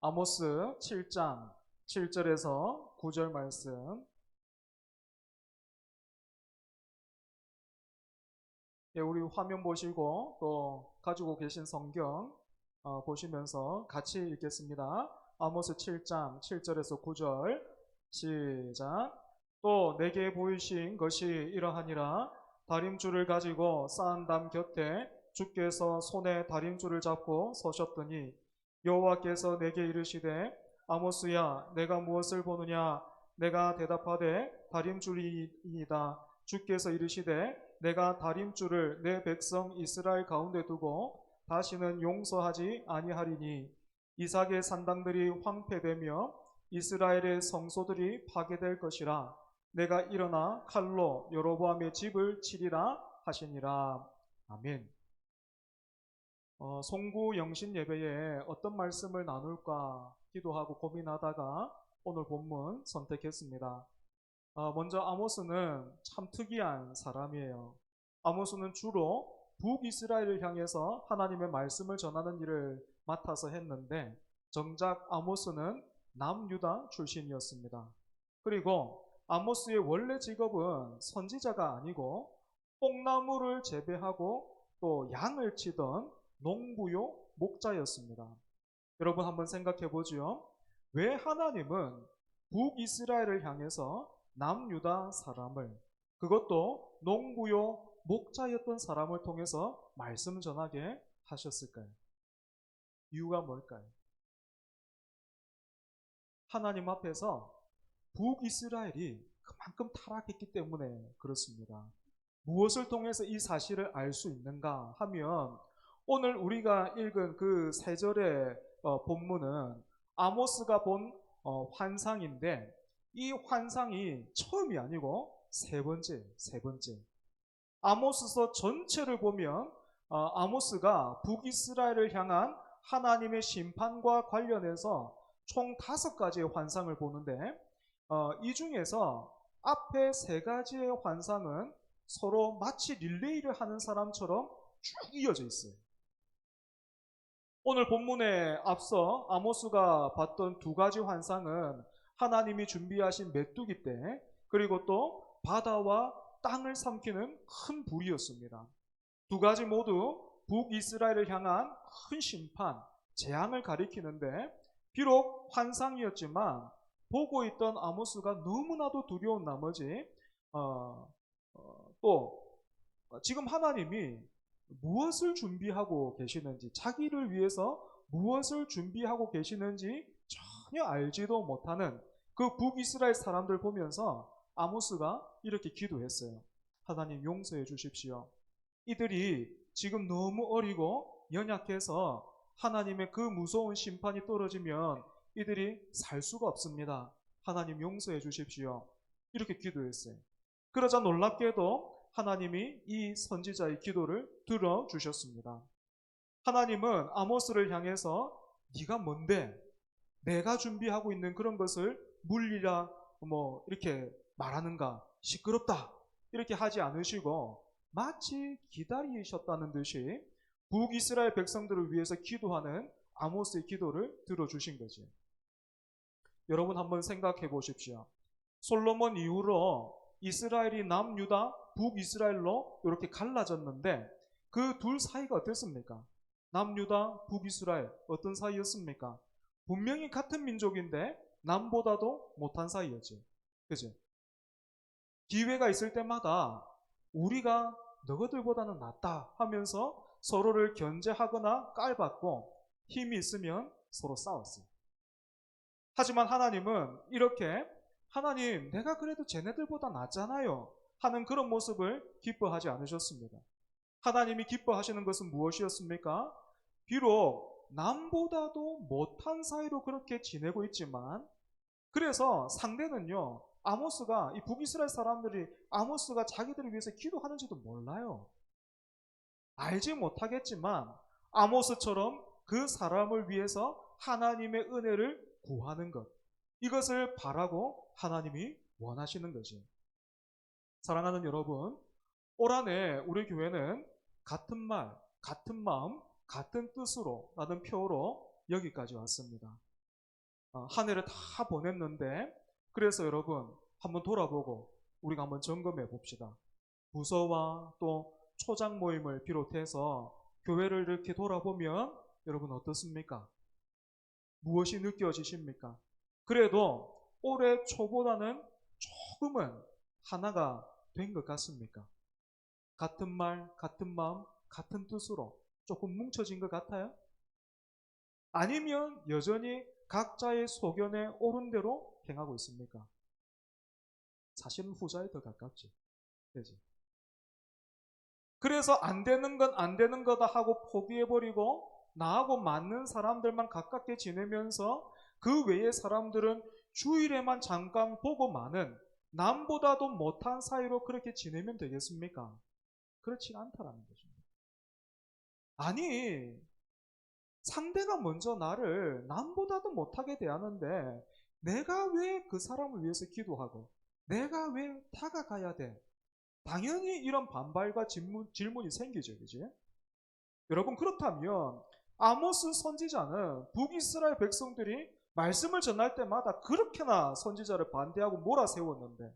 아모스 7장 7절에서 9절 말씀. 예, 우리 화면 보시고 또 가지고 계신 성경 어, 보시면서 같이 읽겠습니다. 아모스 7장 7절에서 9절 시작. 또 내게 보이신 것이 이러하니라 다림줄을 가지고 쌓은 담 곁에 주께서 손에 다림줄을 잡고 서셨더니 여호와께서 내게 이르시되 아모스야 내가 무엇을 보느냐? 내가 대답하되 다림줄이이다. 주께서 이르시되 내가 다림줄을 내 백성 이스라엘 가운데 두고 다시는 용서하지 아니하리니 이삭의 산당들이 황폐되며 이스라엘의 성소들이 파괴될 것이라. 내가 일어나 칼로 여로보암의 집을 치리라 하시니라. 아멘. 어, 송구 영신 예배에 어떤 말씀을 나눌까 기도하고 고민하다가 오늘 본문 선택했습니다. 어, 먼저 아모스는 참 특이한 사람이에요. 아모스는 주로 북이스라엘을 향해서 하나님의 말씀을 전하는 일을 맡아서 했는데 정작 아모스는 남유다 출신이었습니다. 그리고 아모스의 원래 직업은 선지자가 아니고 뽕나무를 재배하고 또 양을 치던 농부요 목자였습니다. 여러분 한번 생각해 보죠. 왜 하나님은 북이스라엘을 향해서 남유다 사람을 그것도 농부요 목자였던 사람을 통해서 말씀 전하게 하셨을까요? 이유가 뭘까요? 하나님 앞에서 북이스라엘이 그만큼 타락했기 때문에 그렇습니다. 무엇을 통해서 이 사실을 알 수 있는가 하면 오늘 우리가 읽은 그 세 절의 어, 본문은 아모스가 본 어, 환상인데 이 환상이 처음이 아니고 세 번째, 세 번째. 아모스서 전체를 보면 어, 아모스가 북이스라엘을 향한 하나님의 심판과 관련해서 총 다섯 가지의 환상을 보는데 어, 이 중에서 앞에 세 가지의 환상은 서로 마치 릴레이를 하는 사람처럼 쭉 이어져 있어요. 오늘 본문에 앞서 아모스가 봤던 두 가지 환상은 하나님이 준비하신 메뚜기 때 그리고 또 바다와 땅을 삼키는 큰 불이었습니다. 두 가지 모두 북이스라엘을 향한 큰 심판, 재앙을 가리키는데 비록 환상이었지만 보고 있던 아모스가 너무나도 두려운 나머지 어, 어, 또 지금 하나님이 무엇을 준비하고 계시는지 자기를 위해서 무엇을 준비하고 계시는지 전혀 알지도 못하는 그 북이스라엘 사람들 보면서 아모스가 이렇게 기도했어요. 하나님 용서해 주십시오. 이들이 지금 너무 어리고 연약해서 하나님의 그 무서운 심판이 떨어지면 이들이 살 수가 없습니다. 하나님 용서해 주십시오. 이렇게 기도했어요. 그러자 놀랍게도 하나님이 이 선지자의 기도를 들어주셨습니다. 하나님은 아모스를 향해서 네가 뭔데 내가 준비하고 있는 그런 것을 물리라 뭐 이렇게 말하는가 시끄럽다 이렇게 하지 않으시고 마치 기다리셨다는 듯이 북이스라엘 백성들을 위해서 기도하는 아모스의 기도를 들어주신 거죠. 여러분 한번 생각해 보십시오. 솔로몬 이후로 이스라엘이 남유다, 북이스라엘로 이렇게 갈라졌는데 그 둘 사이가 어땠습니까? 남유다, 북이스라엘 어떤 사이였습니까? 분명히 같은 민족인데 남보다도 못한 사이였지. 그죠? 기회가 있을 때마다 우리가 너희들보다는 낫다 하면서 서로를 견제하거나 깔받고 힘이 있으면 서로 싸웠어요. 하지만 하나님은 이렇게 하나님 내가 그래도 쟤네들보다 낫잖아요 하는 그런 모습을 기뻐하지 않으셨습니다. 하나님이 기뻐하시는 것은 무엇이었습니까? 비록 남보다도 못한 사이로 그렇게 지내고 있지만 그래서 상대는요 아모스가 이 북이스라엘 사람들이 아모스가 자기들을 위해서 기도하는지도 몰라요. 알지 못하겠지만 아모스처럼 그 사람을 위해서 하나님의 은혜를 구하는 것. 이것을 바라고 하나님이 원하시는 거지. 사랑하는 여러분, 올 한해 우리 교회는 같은 말, 같은 마음, 같은 뜻으로 라는 표로 여기까지 왔습니다. 어, 한 해를 다 보냈는데 그래서 여러분 한번 돌아보고 우리가 한번 점검해 봅시다. 부서와 또 초장 모임을 비롯해서 교회를 이렇게 돌아보면 여러분 어떻습니까? 무엇이 느껴지십니까? 그래도 올해 초보다는 조금은 하나가 된 것 같습니까? 같은 말, 같은 마음, 같은 뜻으로 조금 뭉쳐진 것 같아요? 아니면 여전히 각자의 소견에 옳은 대로 행하고 있습니까? 사실은 후자에 더 가깝지. 그지? 그래서 안 되는 건 안 되는 거다 하고 포기해버리고 나하고 맞는 사람들만 가깝게 지내면서 그 외의 사람들은 주일에만 잠깐 보고 마는 남보다도 못한 사이로 그렇게 지내면 되겠습니까? 그렇지 않다라는 것입니다. 아니, 상대가 먼저 나를 남보다도 못하게 대하는데 내가 왜 그 사람을 위해서 기도하고 내가 왜 다가가야 돼? 당연히 이런 반발과 질문, 질문이 생기죠. 그지? 여러분 그렇다면 아모스 선지자는 북이스라엘 백성들이 말씀을 전할 때마다 그렇게나 선지자를 반대하고 몰아세웠는데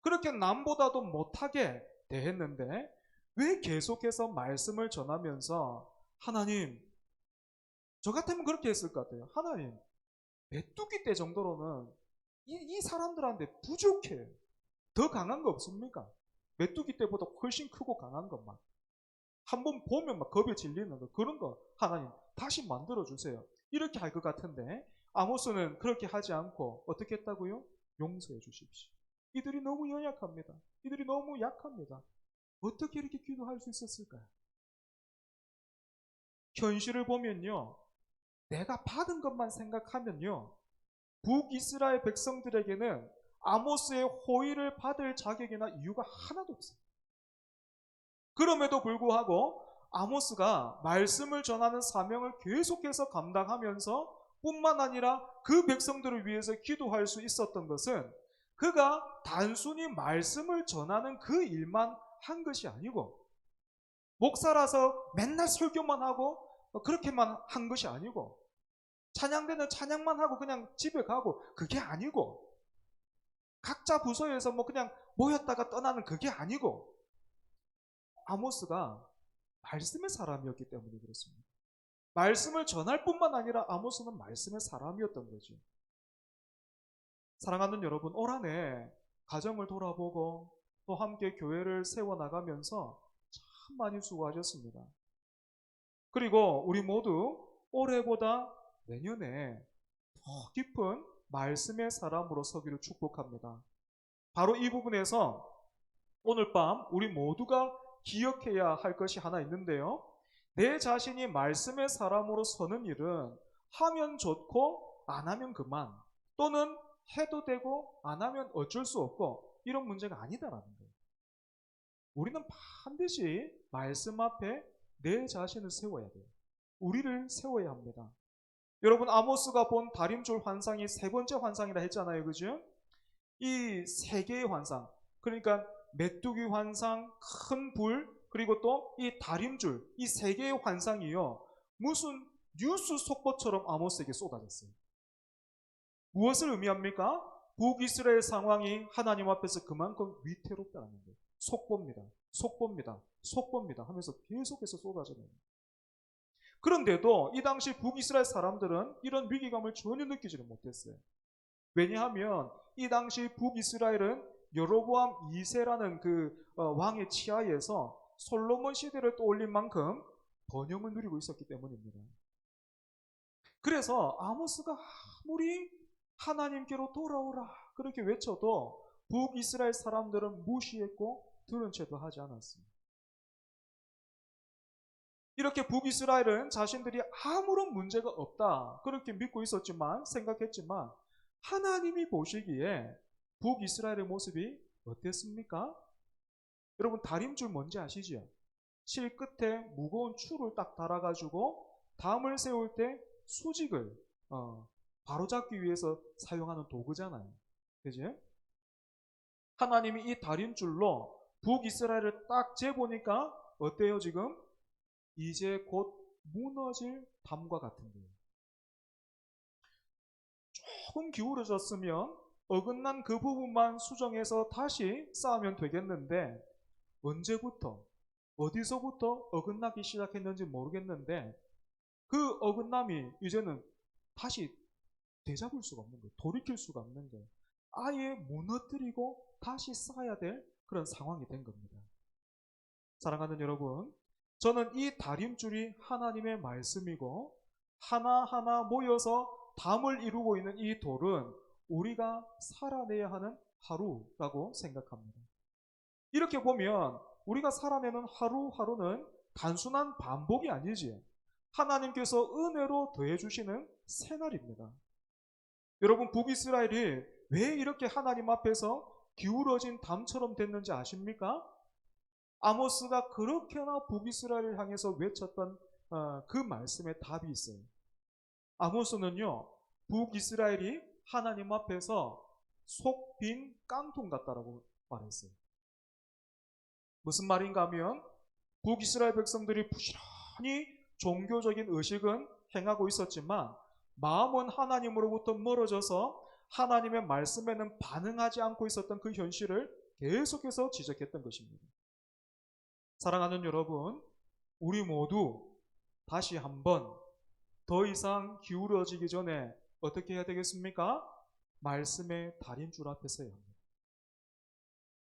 그렇게 남보다도 못하게 대했는데 왜 계속해서 말씀을 전하면서 하나님 저 같으면 그렇게 했을 것 같아요. 하나님 메뚜기 때 정도로는 이, 이 사람들한테 부족해. 더 강한 거 없습니까? 메뚜기 때보다 훨씬 크고 강한 것만. 한번 보면 막 겁에 질리는 거 그런 거 하나님 다시 만들어 주세요. 이렇게 할 것 같은데 아모스는 그렇게 하지 않고 어떻게 했다고요? 용서해 주십시오. 이들이 너무 연약합니다. 이들이 너무 약합니다. 어떻게 이렇게 기도할 수 있었을까요? 현실을 보면요. 내가 받은 것만 생각하면요. 북이스라엘 백성들에게는 아모스의 호의를 받을 자격이나 이유가 하나도 없어요. 그럼에도 불구하고 아모스가 말씀을 전하는 사명을 계속해서 감당하면서 뿐만 아니라 그 백성들을 위해서 기도할 수 있었던 것은 그가 단순히 말씀을 전하는 그 일만 한 것이 아니고 목사라서 맨날 설교만 하고 그렇게만 한 것이 아니고 찬양대는 찬양만 하고 그냥 집에 가고 그게 아니고 각자 부서에서 뭐 그냥 모였다가 떠나는 그게 아니고 아모스가 말씀의 사람이었기 때문에 그렇습니다. 말씀을 전할 뿐만 아니라 아모스는 말씀의 사람이었던 거죠. 사랑하는 여러분, 올 한 해 가정을 돌아보고 또 함께 교회를 세워나가면서 참 많이 수고하셨습니다. 그리고 우리 모두 올해보다 내년에 더 깊은 말씀의 사람으로 서기를 축복합니다. 바로 이 부분에서 오늘 밤 우리 모두가 기억해야 할 것이 하나 있는데요. 내 자신이 말씀의 사람으로 서는 일은 하면 좋고 안 하면 그만 또는 해도 되고 안 하면 어쩔 수 없고 이런 문제가 아니다라는 거예요. 우리는 반드시 말씀 앞에 내 자신을 세워야 돼요. 우리를 세워야 합니다. 여러분 아모스가 본 다림줄 환상이 세 번째 환상이라 했잖아요. 그죠? 이 세 개의 환상. 그러니까 메뚜기 환상, 큰 불, 그리고 또 이 다림줄, 이 세 개의 환상이요. 무슨 뉴스 속보처럼 아모스에게 쏟아졌어요. 무엇을 의미합니까? 북이스라엘 상황이 하나님 앞에서 그만큼 위태롭다는 거예요. 속보입니다. 속보입니다. 속보입니다. 하면서 계속해서 쏟아져요. 그런데도 이 당시 북이스라엘 사람들은 이런 위기감을 전혀 느끼지를 못했어요. 왜냐하면 이 당시 북이스라엘은 여로보암 2세라는 그 어, 왕의 치하에서 솔로몬 시대를 떠올린 만큼 번영을 누리고 있었기 때문입니다. 그래서 아모스가 아무리 하나님께로 돌아오라 그렇게 외쳐도 북이스라엘 사람들은 무시했고 들은 채도 하지 않았습니다. 이렇게 북이스라엘은 자신들이 아무런 문제가 없다. 그렇게 믿고 있었지만, 생각했지만, 하나님이 보시기에 북이스라엘의 모습이 어땠습니까? 여러분, 다림줄 뭔지 아시죠? 실 끝에 무거운 추를 딱 달아가지고 담을 세울 때 수직을 어, 바로잡기 위해서 사용하는 도구잖아요. 그지? 하나님이 이 다림줄로 북이스라엘을 딱 재보니까 어때요, 지금? 이제 곧 무너질 담과 같은 거예요. 조금 기울어졌으면 어긋난 그 부분만 수정해서 다시 쌓으면 되겠는데 언제부터 어디서부터 어긋나기 시작했는지 모르겠는데 그 어긋남이 이제는 다시 되잡을 수가 없는 거예요. 돌이킬 수가 없는 거예요. 아예 무너뜨리고 다시 쌓아야 될 그런 상황이 된 겁니다. 사랑하는 여러분, 저는 이 다림줄이 하나님의 말씀이고 하나하나 모여서 담을 이루고 있는 이 돌은 우리가 살아내야 하는 하루라고 생각합니다. 이렇게 보면 우리가 살아내는 하루하루는 단순한 반복이 아니지. 하나님께서 은혜로 더해주시는 새날입니다. 여러분, 북이스라엘이 왜 이렇게 하나님 앞에서 기울어진 담처럼 됐는지 아십니까? 아모스가 그렇게나 북이스라엘을 향해서 외쳤던 어, 그 말씀에 답이 있어요. 아모스는요, 북이스라엘이 하나님 앞에서 속 빈 깡통 같다라고 말했어요. 무슨 말인가 하면 북이스라엘 백성들이 부지런히 종교적인 의식은 행하고 있었지만 마음은 하나님으로부터 멀어져서 하나님의 말씀에는 반응하지 않고 있었던 그 현실을 계속해서 지적했던 것입니다. 사랑하는 여러분, 우리 모두 다시 한번 더 이상 기울어지기 전에 어떻게 해야 되겠습니까? 말씀의 달인 줄 앞에 합니다.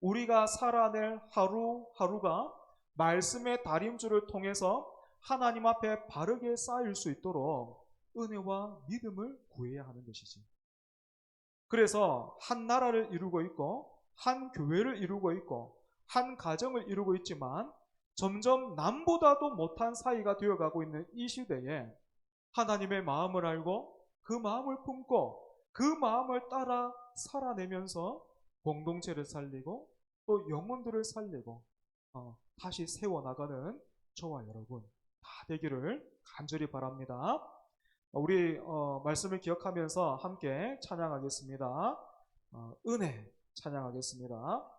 우리가 살아낼 하루하루가 말씀의 다림줄을 통해서 하나님 앞에 바르게 쌓일 수 있도록 은혜와 믿음을 구해야 하는 것이지. 그래서 한 나라를 이루고 있고, 한 교회를 이루고 있고, 한 가정을 이루고 있지만, 점점 남보다도 못한 사이가 되어가고 있는 이 시대에 하나님의 마음을 알고 그 마음을 품고 그 마음을 따라 살아내면서 공동체를 살리고 또 영혼들을 살리고 어, 다시 세워나가는 저와 여러분 다 되기를 간절히 바랍니다. 우리 어, 말씀을 기억하면서 함께 찬양하겠습니다. 어, 은혜 찬양하겠습니다.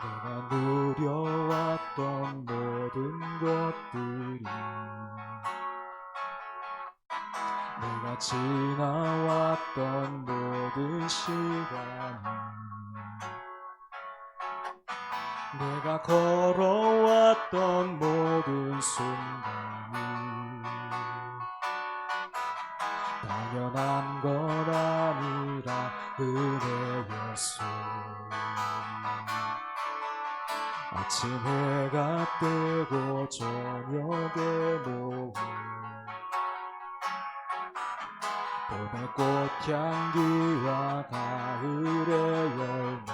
내가 누려왔던 모든 것들이 내가 지나왔던 모든 시간이 내가 걸어왔던 모든 순간이 당연한 건 아니라 은혜였소 아침 해가 뜨고 저녁에 노을 봄의 꽃 향기와 가을의 열매.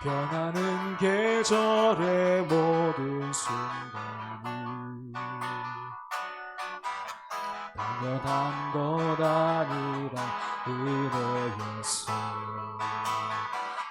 변하는 계절의 모든 순간이 당연한 것 아니라 은혜였어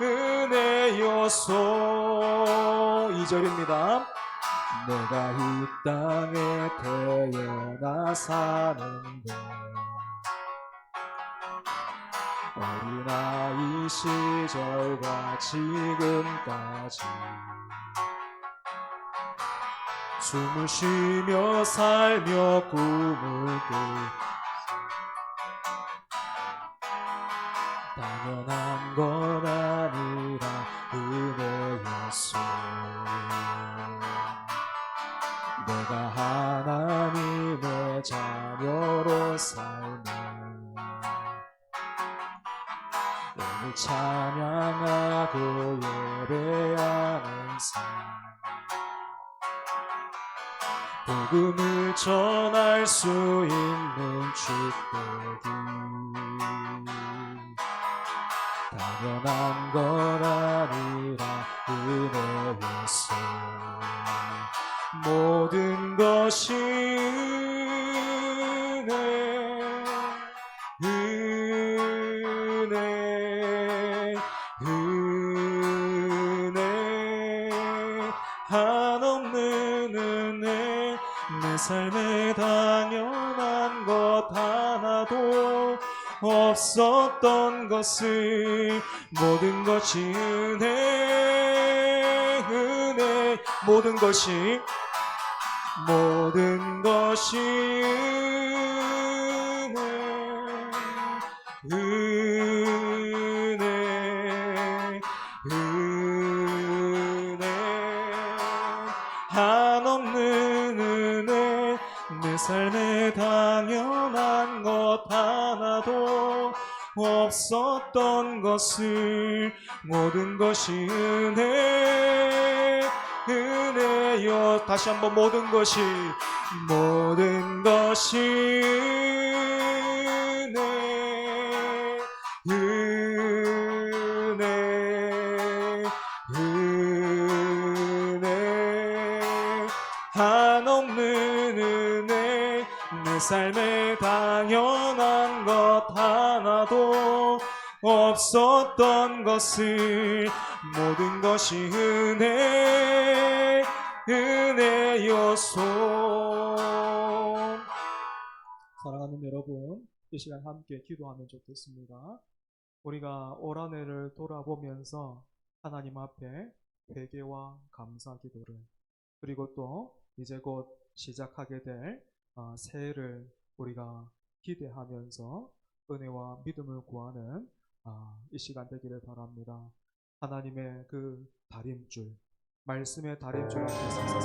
은혜였소. 2절입니다. 내가 이 땅에 태어나 사는데 어린아이 시절과 지금까지 숨을 쉬며 살며 꿈을 꾸 당연한 건 찬양하고 예배하는 삶 복음을 전할 수 있는 축복이 당연한 것 아니라 은혜였어 모든 것이 내 삶에 당연한 것 하나도 없었던 것을 모든 것이 은혜 은혜 모든 것이 모든 것이 은혜 내 삶에 당연한 것 하나도 없었던 것을 모든 것이 은혜 은혜여. 다시 한번 모든 것이 모든 것이 삶에 당연한 것 하나도 없었던 것을 모든 것이 은혜 은혜였소. 사랑하는 여러분 이 시간 함께 기도하면 좋겠습니다. 우리가 올 한해를 돌아보면서 하나님 앞에 회개와 감사 기도를 그리고 또 이제 곧 시작하게 될 어, 새해를 우리가 기대하면서 은혜와 믿음을 구하는 아, 이 시간 되기를 바랍니다. 하나님의 그 다림줄, 말씀의 다림줄 앞에 서서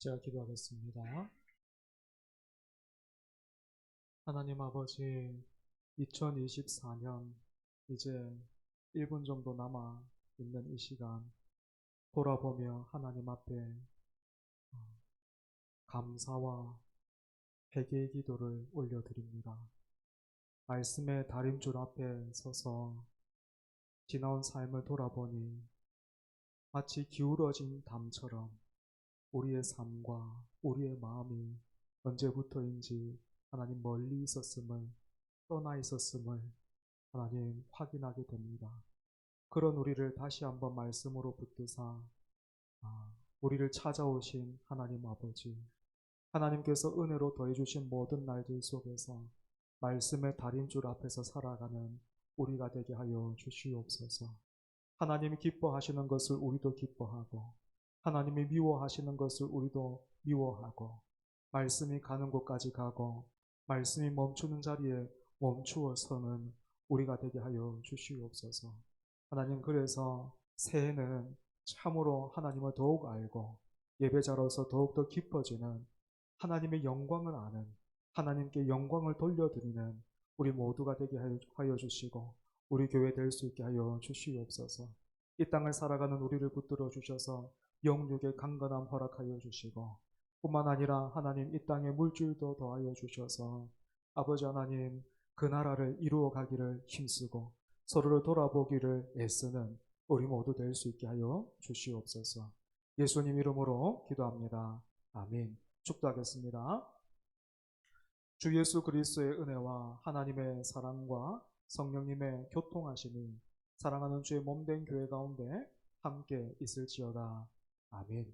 제가 기도하겠습니다. 하나님 아버지, 2024년 이제 1분 정도 남아 있는 이 시간 돌아보며 하나님 앞에 어, 감사와 회개의 기도를 올려드립니다. 말씀의 다림줄 앞에 서서 지나온 삶을 돌아보니 마치 기울어진 담처럼 우리의 삶과 우리의 마음이 언제부터인지 하나님 멀리 있었음을 떠나 있었음을 하나님 확인하게 됩니다. 그런 우리를 다시 한번 말씀으로 붙드사 아, 우리를 찾아오신 하나님 아버지 하나님께서 은혜로 더해주신 모든 날들 속에서 말씀의 달인 줄 앞에서 살아가는 우리가 되게 하여 주시옵소서. 하나님이 기뻐하시는 것을 우리도 기뻐하고 하나님이 미워하시는 것을 우리도 미워하고 말씀이 가는 곳까지 가고 말씀이 멈추는 자리에 멈추어서는 우리가 되게 하여 주시옵소서. 하나님 그래서 새해는 참으로 하나님을 더욱 알고 예배자로서 더욱더 깊어지는 하나님의 영광을 아는 하나님께 영광을 돌려드리는 우리 모두가 되게 하여 주시고 우리 교회 될 수 있게 하여 주시옵소서. 이 땅을 살아가는 우리를 붙들어 주셔서 영육의 강건함 허락하여 주시고 뿐만 아니라 하나님 이 땅의 물질도 더하여 주셔서 아버지 하나님 그 나라를 이루어 가기를 힘쓰고 서로를 돌아보기를 애쓰는 우리 모두 될 수 있게 하여 주시옵소서. 예수님 이름으로 기도합니다. 아멘. 축도하겠습니다. 주 예수 그리스도의 은혜와 하나님의 사랑과 성령님의 교통하심이 사랑하는 주의 몸된 교회 가운데 함께 있을지어다. 아멘.